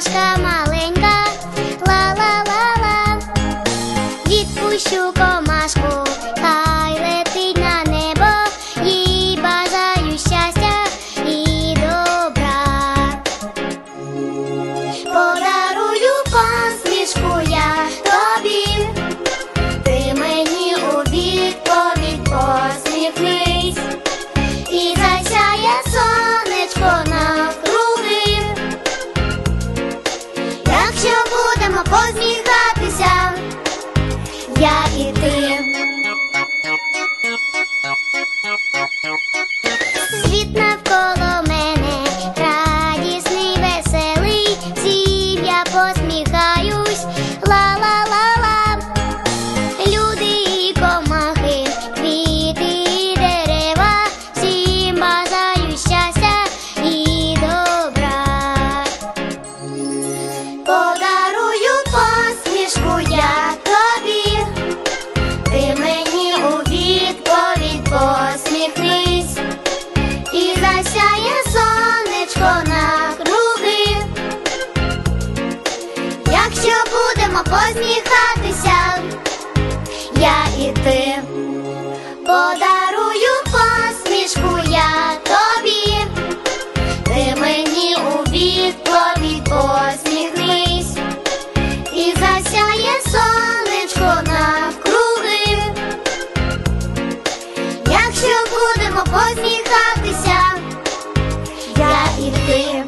пташка маленька, ла-ла-ла-ла, відпущу комашку. подарую посмішку я тобі, ти мені у відповідь посміхнись, і засяє сонечко на круги. Якщо будемо посміхатися, я і ти. посміхатися, я і ти.